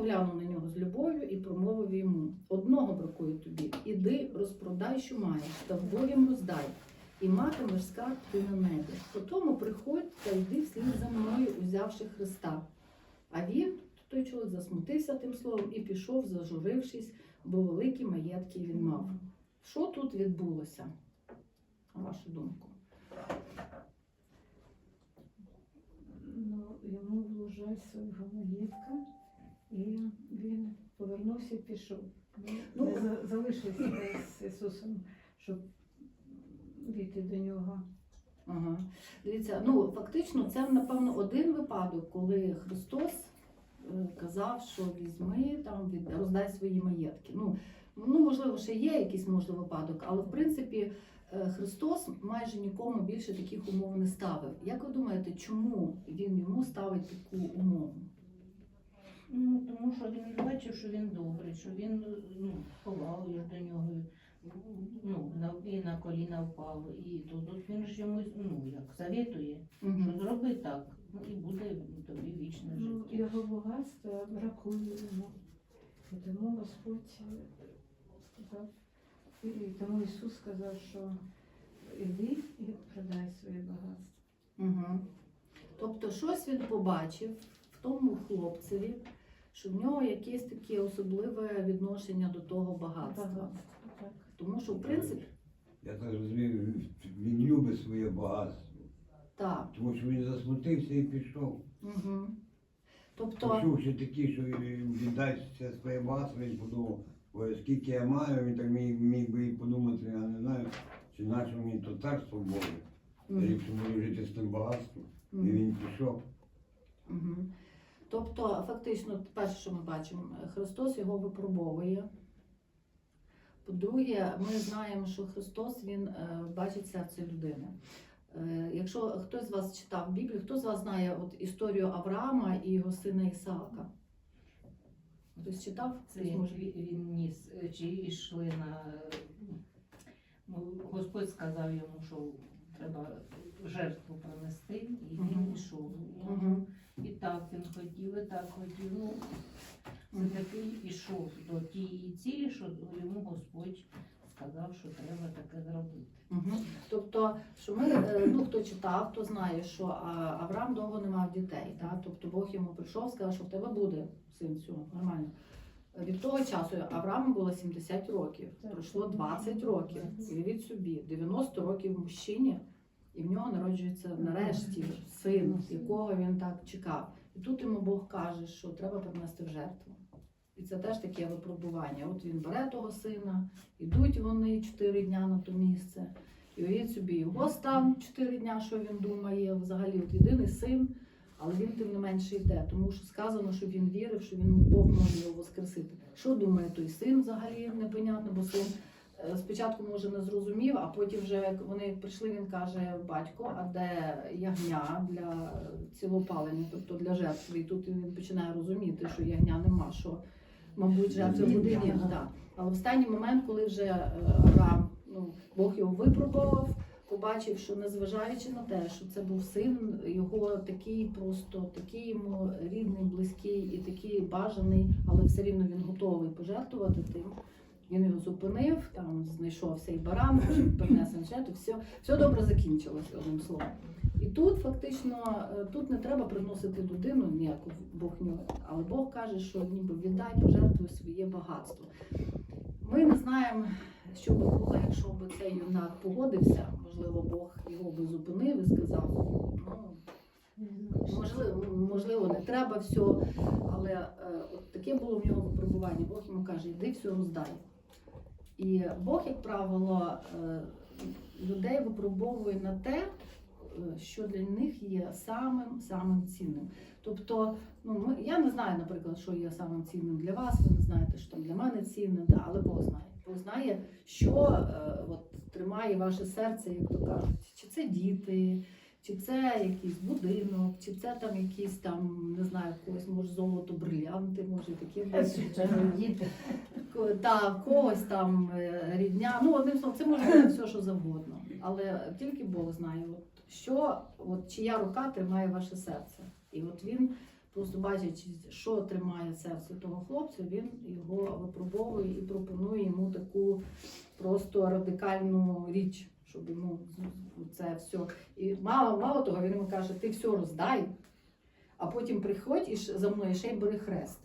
поглянув на нього з любов'ю і промовив йому: одного бракує тобі, іди, розпродай, що маєш, та вбогим роздай, і матимеш скарб ти на небі. Потому приходь та йди вслід за мною, узявши Христа. А він, той чоловік, засмутився тим словом і пішов, зажурившись, бо великі маєтки він мав. Що тут відбулося? На вашу думку? Ну, йому вложай свого маєтка, і він повернувся і пішов. Ну, залишився з Ісусом, щоб війти до нього. Ага. Дивіться, ну фактично, це напевно один випадок, коли Христос е, казав, що візьми там від роздай свої маєтки. Ну, ну можливо, ще є якийсь можливий випадок, але в принципі е, Христос майже нікому більше таких умов не ставив. Як ви думаєте, чому він йому ставить таку умову? Ну, тому що він бачив, що він добрий, що він ну, повагою до нього ну, на, і на коліна впав. І тут, тут він ж йому ну, як завітує, що зроби так, ну, і буде тобі вічне Ну, життя. його багатства бракує йому. І тому Господь е, сказав, і і тому Ісус сказав, що іди і продай своє багатство. Угу. Тобто, щось він побачив в тому хлопцеві, що в нього якесь таке особливе відношення до того багатства. Так. Тому що, в принципі, Я так розумію, він любить своє багатство. так. Тому що він засмутився і пішов. Угу. Тобто, Почувши такі, що він віддасть це своє багатство, він подумав, ой, скільки я маю, він так міг, міг би і подумати, я не знаю, чи наше мені то царство Боже. Я мгм, ліпше буду жити з тим багатством. І мгм, він пішов. мгм. Тобто, фактично, перше, що ми бачимо, Христос його випробовує. По-друге, ми знаємо, що Христос він е, бачить серце людини. Е, Якщо хтось з вас читав Біблію, хто з вас знає от історію Авраама і його сина Ісаака? Хтось читав? Це він, він ніс, е, чи йшли на. Ну, Господь сказав йому, що треба жертву принести, і він Мгм. йшов. Мгм. І так він хотів, і так хотів. Ну, це такий ішов до тієї цілі, що йому Господь сказав, що треба таке зробити. Мгм. Тобто, що ми, е, ну хто читав, то знає, що а, Авраам довго не мав дітей. Да? Тобто Бог йому прийшов, сказав, що в тебе буде син, все, нормально. Від того часу Аврааму було 70 років, пройшло 20 років. Уявіть собі, 90 років мужчині, і в нього народжується нарешті син, якого він так чекав. І тут йому Бог каже, що треба принести в жертву. І це теж таке випробування. От він бере того сина, Ідуть вони чотири дня на то місце. І уявіть собі, його стан чотири дня, що він думає, взагалі от єдиний син, але він тим не менше йде, тому що сказано, що він вірив, що він Бог може його воскресити. Що думає той син взагалі непонятно, бо син е, спочатку може не зрозумів, а потім вже як вони прийшли, він каже: батько, а де ягня для цілопалення, тобто для жертви. І тут він починає розуміти, що ягня нема, що, мабуть, жертви буде ні. Але в останній момент, коли вже е, Авраам, ну, Бог його випробував, побачив, що незважаючи на те, що це був син, його такий просто такий йому рідний, близький і такий бажаний, але все рівно він готовий пожертвувати тим. Він його зупинив, там знайшовся і баран, принесен жертву, все, все добре закінчилося одним словом. І тут фактично е, тут не треба приносити людину ніяку богню, але Бог каже, що ніби віддай пожертвуй своє багатство. Ми не знаємо, що би було, якщо б цей юнак погодився. Можливо, Бог його би зупинив і сказав: ну можливо, можливо, не треба все, але е, от таке було в нього випробування. Бог йому каже, йди все роздай. І Бог, як правило, е, людей випробовує на те, е, що для них є самим самим цінним. Тобто, ну я не знаю, наприклад, що є самим цінним для вас, ви не знаєте, що там для мене цінне, але Бог знає. Бог знає, що е, от, тримає ваше серце, як то кажуть, чи це діти, чи це якийсь будинок, чи це там якісь там, не знаю, когось може золото, брилянти, може бути. Звичайно, діти. Та в когось там е, рідня. Ну, одним словом, це може бути все, що завгодно. Але тільки Бог знає, от, що, от, чия рука тримає ваше серце. І от він просто бачачи, що тримає серце того хлопця, він його випробовує і пропонує йому таку просто радикальну річ, щоб йому це все. І мало, мало того, він йому каже, ти все роздай, а потім приходь і за мною і ще й бери хрест.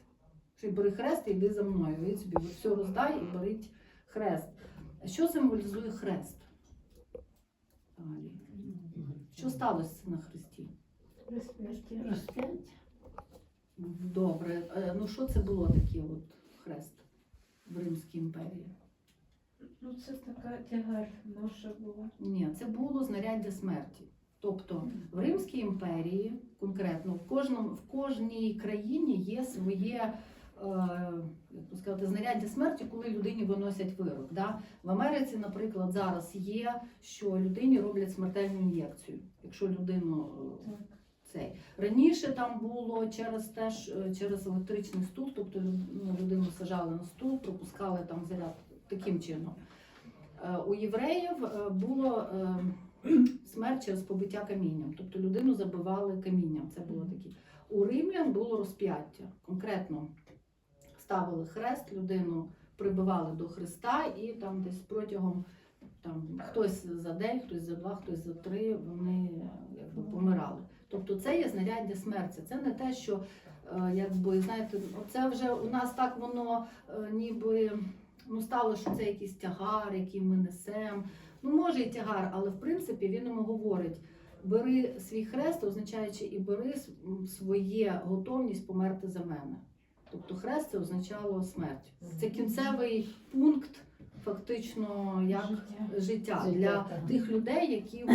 Ще й бери хрест і йди за мною. Він собі все роздай і беріть хрест. Що символізує хрест? Що сталося на хресті? Розп'яття. Добре. Е, Ну що це було таке от хрест в Римській імперії? Ну, це така тягар наша була. Ні, це було знаряддя смерті. Тобто в Римській імперії, конкретно в кожному в кожній країні є своє. е, Як би сказати, знаряддя смерті, коли людині виносять вирок. Да? В Америці, наприклад, зараз є, що людині роблять смертельну ін'єкцію, якщо людину е, Так. Цей. Раніше там було через теж е, через електричний стул, тобто ну, людину сажали на стул, пропускали там заряд таким чином. Е, У євреїв е, було смерть через побиття камінням, тобто людину забивали камінням. Це було такі. У римлян було розп'яття. Конкретно ставили хрест, людину прибивали до хреста, і там десь протягом там хтось за день, хтось за два, хтось за три, вони якби помирали. Тобто це є знаряддя смерті. Це не те, що е, якби знаєте, це вже у нас так воно е, ніби ну стало, що це якийсь тягар, який ми несемо. Ну може і тягар, але в принципі він йому говорить. Бери свій хрест, означаючи і бери своє готовність померти за мене. Тобто хрест це означало смерть. Це кінцевий пункт, фактично, як Життя. життя Життя, для так. тих людей, які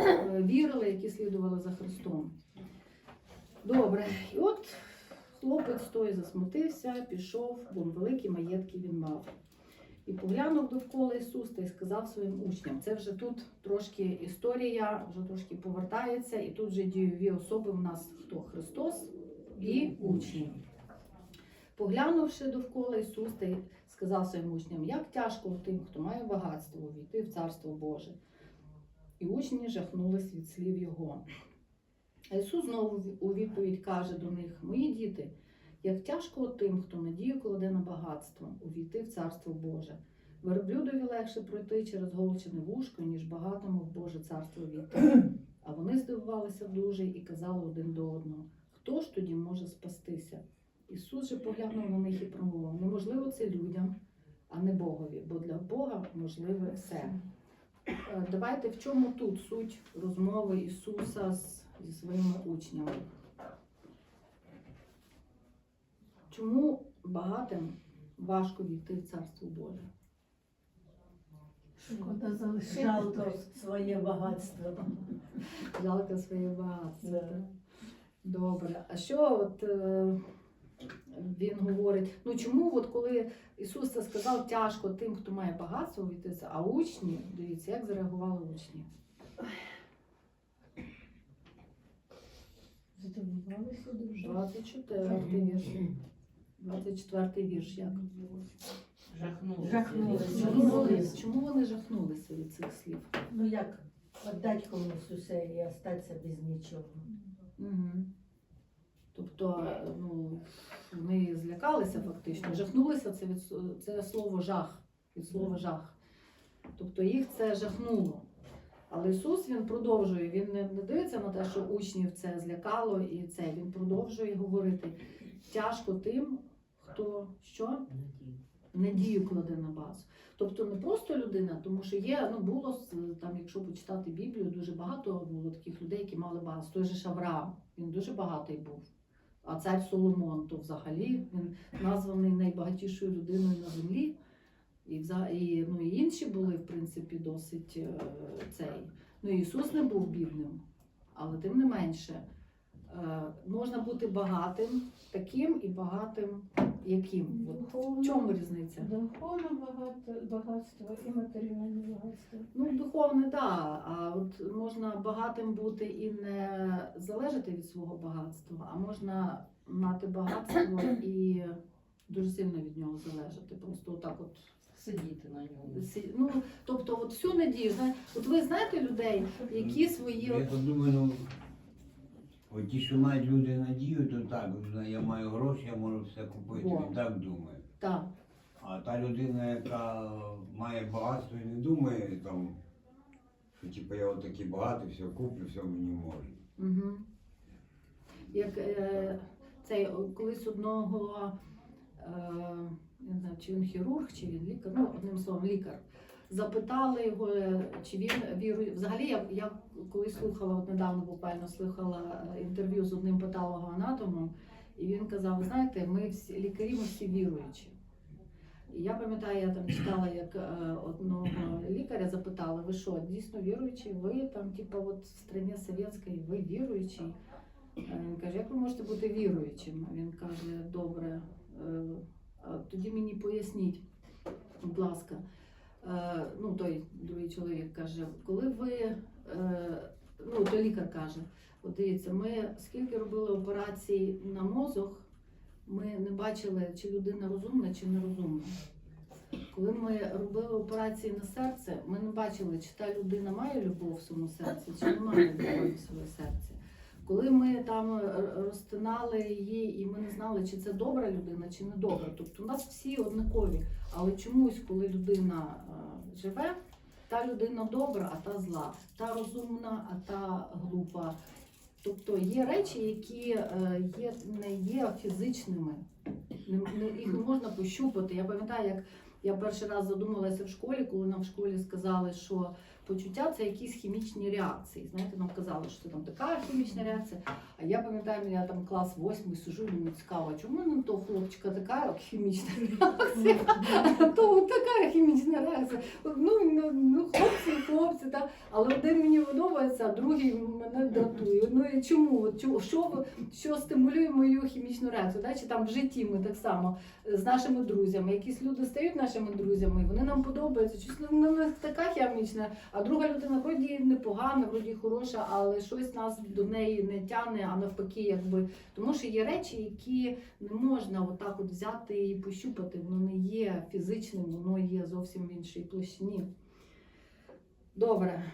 е, вірили, які слідували за Христом. Добре, і от хлопець той засмутився, пішов, бо великі маєтки він мав. І поглянув довкола Ісус та й сказав своїм учням. Це вже тут трошки історія, вже трошки повертається, і тут вже дієві особи в нас хто? Христос і учні. Поглянувши довкола Ісус та й сказав своїм учням, як тяжко тим, хто має багатство, увійти в Царство Боже. І учні жахнулись від слів Його. А Ісус знову у відповідь каже до них: Мої діти, як тяжко тим, хто надію кладе на багатство, увійти в Царство Боже. Верблюдові легше пройти через голчене вушко, ніж багатому в Боже царство війти. А вони здивувалися дуже і казали один до одного: Хто ж тоді може спастися? Ісус же поглянув на них і промовив: неможливо це людям, а не Богові, бо для Бога можливе все. Е, Давайте в чому тут суть розмови Ісуса з, зі своїми учнями? Чому багатим важко війти в Царство Боже? Шкода залишити жалко своє багатство. Жалко своє багатство. Да. Добре. А що от е, він говорить? Ну чому, от коли Ісус це сказав, тяжко тим, хто має багатство увійти, а учні, дивіться, як зреагували учні? Здивувалися дуже. 24 вірш. 24 вірш. Як? Жахнули. Жахнулися. Чому вони, чому вони жахнулися від цих слів? Ну як віддати комусь усе і остатися без нічого. Угу. Тобто, ну, вони злякалися фактично, жахнулися це від це слово жах, від слова жах. Тобто їх це жахнуло. Але Ісус він продовжує, він не, не дивиться на те, що учнів це злякало, і це він продовжує говорити. Тяжко тим, хто що? Надію кладе на базу. Тобто не просто людина, тому що є, ну було там, якщо почитати Біблію, дуже багато було таких людей, які мали багатство. Той же ж Авраам, він дуже багатий був. А цар Соломон, то взагалі він названий найбагатішою людиною на землі. І, і, ну, і інші були, в принципі, досить е, цей. Ну, Ісус не був бідним, але тим не менше, можна бути багатим таким і багатим яким. От в чому різниця? духовне багато, багатство і матеріальне багатство. Ну, духовне, так. Да. А от можна багатим бути і не залежати від свого багатства, а можна мати багатство і дуже сильно від нього залежати. Просто отак от. Сидіти на ньому. Ну, тобто, от всю надію, от ви знаєте людей, які свої. Я тут думаю, ну, От ті, що мають люди надію, то так, я маю гроші, я можу все купити. Во. Він так думає. Так. А та людина, яка має багатство і не думає там, що типу я отакий багатий, все куплю, все мені можна. Угу. Як е, цей колись одного, е, не знаю, чи він хірург, чи він лікар, ну одним словом, лікар. Запитали його, е, чи він вірує. Взагалі, я, я колись слухала, от недавно буквально слухала е, інтерв'ю з одним патологоанатомом, і він казав: ви знаєте, ми всі лікарі, ми всі віруючі. І я пам'ятаю, я там читала, як е, одного лікаря запитали, ви що, дійсно віруючі? Ви там, типу, от в страні совєтській, ви віруючі? Е, Він каже, як ви можете бути віруючим? Він каже, добре, е, тоді мені поясніть, будь ласка. Е, Ну, той другий чоловік каже, коли ви, е, ну, той лікар каже, от дивіться, ми скільки робили операцій на мозок, ми не бачили, чи людина розумна, чи нерозумна. Коли ми робили операції на серце, ми не бачили, чи та людина має любов в своєму серці, чи не має любові в своєму серці. Коли ми там е, розтинали її, і ми не знали, чи це добра людина, чи не добра. Тобто у нас всі однакові. Але чомусь, коли людина е, живе, та людина добра, а та зла, та розумна, а та глупа. Тобто є речі, які е, є, не є фізичними, їх не можна пощупати. Я пам'ятаю, як я перший раз задумалася в школі, коли нам в школі сказали, що почуття це якісь хімічні реакції. Знаєте, нам казали, що це там така хімічна реакція. А я пам'ятаю, я там клас восьмий сижу, мені цікаво, чому ну, то хлопчика така хімічна реакція, то така хімічна реакція. Ну, ну, ну хлопці, хлопці, так. Але один мені подобається, а другий мене дратує. Ну і чому? Що, що стимулює мою хімічну реакцію? Да? Чи там в житті ми так само е, з нашими друзями. Якісь люди стають нашими друзями, вони нам подобаються. Щось ну, на така хімічна, а друга людина вроді непогана, вроді хороша, але щось нас до неї не тягне, а навпаки, якби. Тому що є речі, які не можна отак от взяти і пощупати. Воно не є фізичним, воно є зовсім в іншій площині. Добре.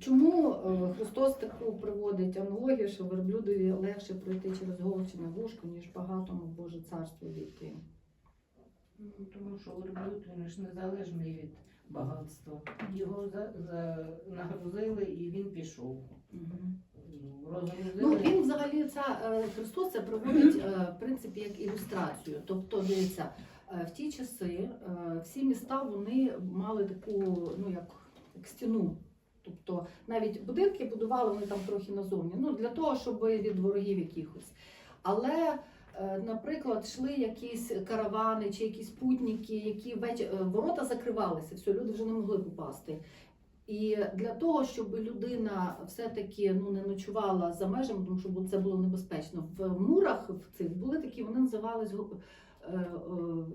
Чому е, Христос таку приводить аналогію, що верблюдові легше пройти через голчене вушко, ніж багатому в Боже царство війти? Ну, Тому що верблюд він ж незалежний від багатства. Його за, за, нагрузили і він пішов. Мгм. Ну, він взагалі ця е, Христос це приводить е, в принципі як ілюстрацію. Тобто, дивіться, е, в ті часи всі міста вони мали таку, ну як, як стіну. Тобто навіть будинки будували вони там трохи назовні, ну для того, щоб від ворогів якихось. Але, наприклад, йшли якісь каравани чи якісь путники, які веч... е, ворота закривалися, все, люди вже не могли попасти. І для того, щоб людина все-таки ну, не ночувала за межами, тому що це було небезпечно. В мурах в цих були такі, вони називались е, е,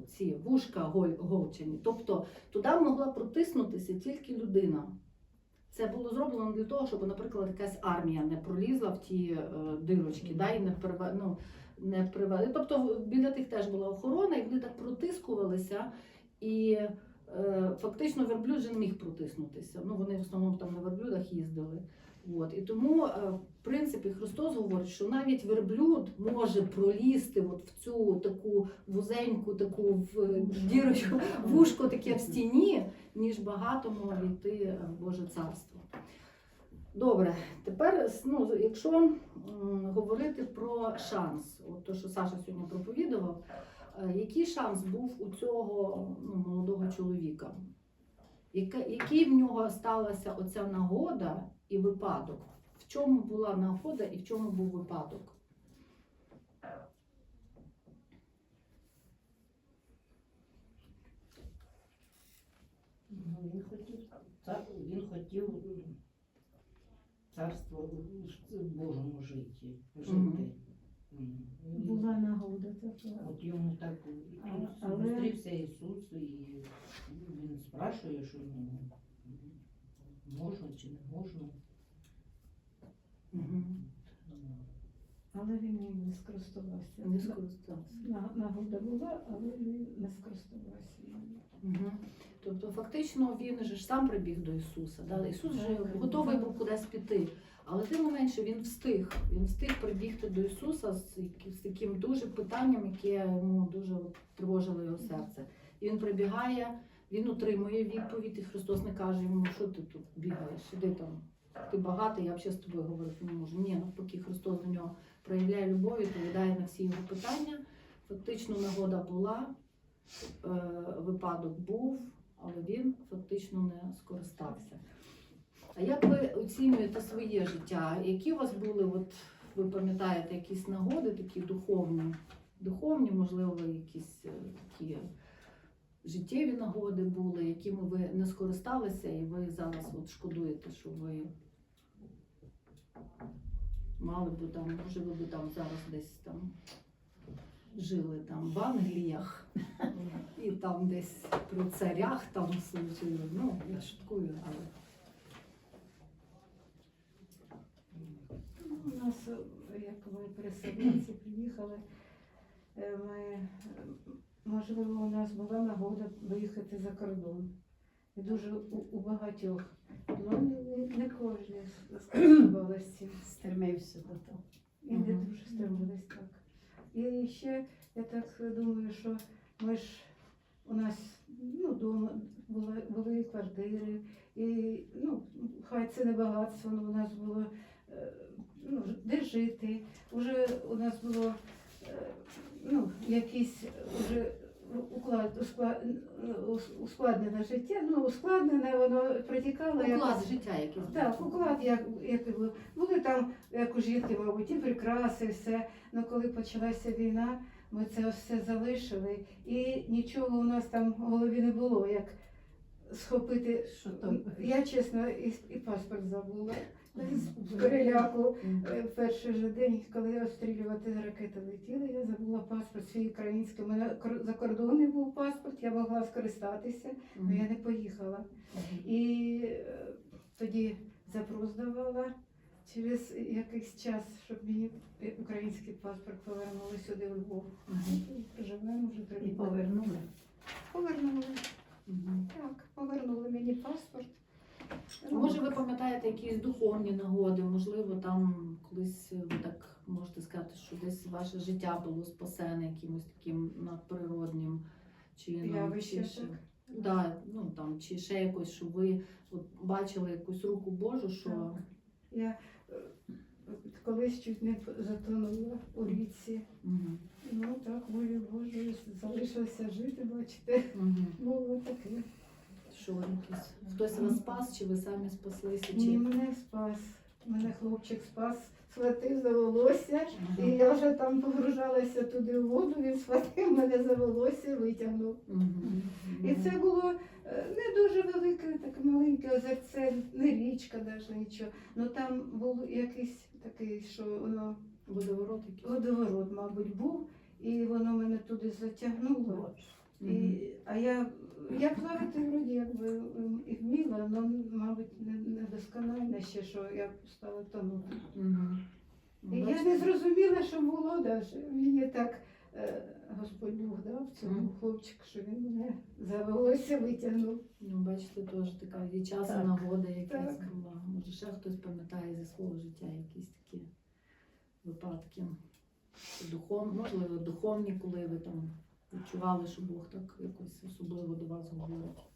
ці вушка голчені. Тобто туди могла протиснутися тільки людина. Це було зроблено для того, щоб, наприклад, якась армія не пролізла в ті е, дирочки, да, і не приве, ну, не привели. Тобто біля тих теж була охорона, і вони так протискувалися. І е, фактично верблюд вже не міг протиснутися. Ну, вони в основному там на верблюдах їздили. От. І тому, е, в принципі, Христос говорить, що навіть верблюд може пролізти от в цю таку вузеньку, таку в дірочку, вушко таке в стіні, ніж багатому війти в Боже царство. Добре, тепер, ну, якщо говорити про шанс, от то, що Саша сьогодні проповідував, е, який шанс був у цього ну, молодого чоловіка? Який в нього сталася оця нагода і випадок? В чому була нагода і в чому був випадок? Ну, він хотів, цар, він хотів царство Божому житті, жити. Мгм. М, Була нагода така. От йому так але- зустрівся Ісус, і він спрашує, що йому можна чи не можна. Угу. Але він їм не скористувався. Не скористався. Нагода була, але він не скористувався. Угу. Тобто, фактично, він же ж сам прибіг до Ісуса. Да? Ісус вже готовий був кудись піти. Але тим не менше він встиг. Він встиг прибігти до Ісуса з, таким дуже питанням, яке йому дуже тривожило його серце. І він прибігає, він отримує відповідь, і Христос не каже йому, що ти тут бігаєш, іди там. Ти багатий, я взагалі з тобою говорити не можу. Ні, навпаки, Христос до нього проявляє любов, відповідає на всі його питання. Фактично нагода була, е, випадок був, але він фактично не скористався. А як ви оцінюєте своє життя? Які у вас були, от ви пам'ятаєте, якісь нагоди такі духовні, духовні, можливо, якісь е, такі життєві нагоди були, якими ви не скористалися, і ви зараз от шкодуєте, що ви мали би там, може, ви би там зараз десь там жили там в Англіях і там десь при царях там служили. Ну, я шуткую, але. Ну, У нас, е, як ми переселенці приїхали, е, ми, е, можливо, у нас була нагода виїхати за кордон. І дуже у, у багатьох. Ну, не, кожен скористувалася цим. Стремився до того. І не дуже стримувались так. І ще я так думаю, що ми ж у нас ну, дома були, були квартири, і ну, хай це не багатство, але у нас було е, ну, де жити. Уже у нас було е, ну, якісь уже уклад, усклад, ускладнене життя, ну ускладнене, воно протікало. Уклад якось. життя якийсь. Так, уклад, як, який був. Були там, як у жінки, мабуть, і прикраси, все. Ну коли почалася війна, ми це все залишили, і нічого у нас там в голові не було, як схопити. Що там? Я чесно, і, і паспорт забула. Переляку. Е, Перший же день, коли обстрілювати ракети летіли, я забула паспорт свій український. У мене кор- закордонний був паспорт, я могла скористатися, але я не поїхала. І е, тоді запрос давала через якийсь час, щоб мені український паспорт повернули сюди у Львов. Проживаємо вже три І повернули. Повернули. Так, повернули мені паспорт. А Може, ви пам'ятаєте якісь духовні нагоди? Можливо, там колись ви так можете сказати, що десь ваше життя було спасене якимось таким надприроднім чином. Чи ще- так. Да, ну там чи ще якось, що ви от, бачили якусь руку Божу, що Так. Я е, колись чуть не затонула у річці. Мгм. Ну так, волю Божою залишилося жити, бачите. Мгм. Було таке. Що якісь хтось вас спас, чи ви самі спаслися, Ні, мене спас. Мене хлопчик спас, схватив за волосся. І я вже там погружалася туди в воду, він схватив мене за волосся, витягнув. Мгм. І це було е, не дуже велике, таке маленьке озерце, не річка, навіть нічого. Ну там був якийсь такий, що воно водоворот якийсь. водоворот, мабуть, був, і воно мене туди затягнуло. І, а я, я плавати вроді якби і вміла, але, мабуть, не, не досконально ще, що я стала тонути. Ну, І я не зрозуміла, що було навіть. Мені так е, Господь Бог дав цьому хлопчику, що він мене за волосся витягнув. Ну, бачите, теж така є час і Так. нагода якась Так. була. Може, ще хтось пам'ятає зі свого життя якісь такі випадки. Духов, можливо, духовні, коли ви там відчували, що Бог так якось особливо до вас говорить.